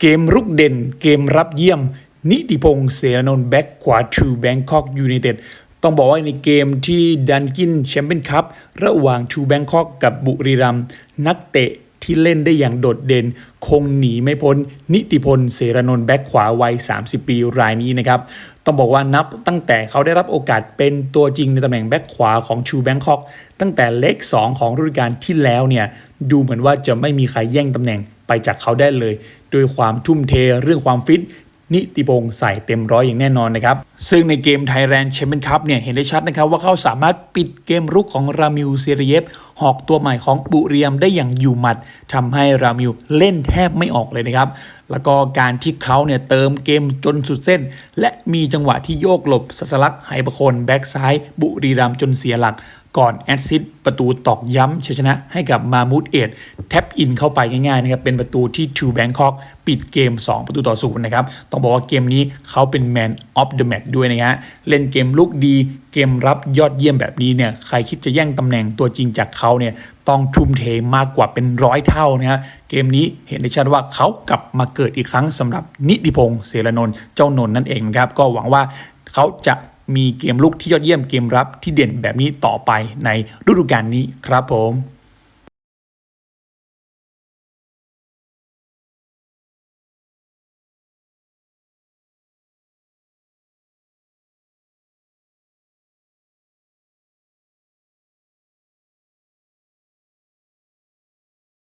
เกมรุกเด่น เกมรับเยี่ยม นิติพงษ์เสรนนท์แบ็กขวาทูแบงคอกยูไนเต็ดต้องบอกว่าในเกมที่ดันกินแชมเปี้ยนคัพระหว่างทูแบงคอกกับบุรีรัมนักเตะที่เล่นได้อย่างโดดเด่น คงหนีไม่พ้น นิติพลเสรนนท์แบ็กขวาวัย 30 ปีรายนี้นะครับ ต้องบอกว่านับตั้งแต่เขาได้รับโอกาสเป็นตัวจริงในตำแหน่งแบ็กขวาของชูแบงคอกตั้งแต่เลข 2 ของฤดูกาลที่แล้วเนี่ย ดูเหมือนว่าจะไม่มีใครแย่งตำแหน่ง ไปจากเขาได้เลย ด้วยความทุ่มเทเรื่องความฟิต นิติพงษ์ใส่เต็มร้อยอย่างแน่นอนนะครับ ซึ่งในเกมไทยแลนด์แชมเปี้ยนคัพเนี่ยเห็นได้ชัดนะครับว่าเขาสามารถปิดเกมรุกของรามิวเซเรียฟหอกตัวใหม่ของบุรีรัมได้อย่างอยู่หมัดทำให้รามิวเล่นแทบไม่ออกเลยนะครับ แล้วก็การที่เขาเนี่ยเติมเกมจนสุดเส้น และมีจังหวะที่โยกหลบสัสลักไหประคนแบ็กซ้ายบุรีรัมจนเสียหลักก่อนแอดซิดประตูตอกย้ำชัยชนะให้กับมามูดเอดแท็บอินเข้าไปง่ายๆนะครับ เป็นประตูที่ทูแบงคอก ปิดเกม 2 ประตูต่อศูนย์นะครับ ต้องบอกว่าเกมนี้เขาเป็นแมนออฟเดอะแมตด้วยนะฮะ เล่นเกมลุกดี เกมรับยอดเยี่ยมแบบนี้เนี่ย ใครคิดจะแย่งตำแหน่งตัวจริงจากเขาเนี่ย ต้องทุ่มเทมากกว่าเป็นร้อยเท่านะฮะ เกมนี้เห็นได้ชัดว่าเขากลับมาเกิดอีกครั้งสำหรับนิติพงษ์เสรนนท์เจ้านนท์นั่นเองนะครับ ก็หวังว่าเขาจะมีเกมลุกที่ยอดเยี่ยมเกมรับที่เด่นแบบนี้ต่อไปในฤดูกาลนี้ครับผม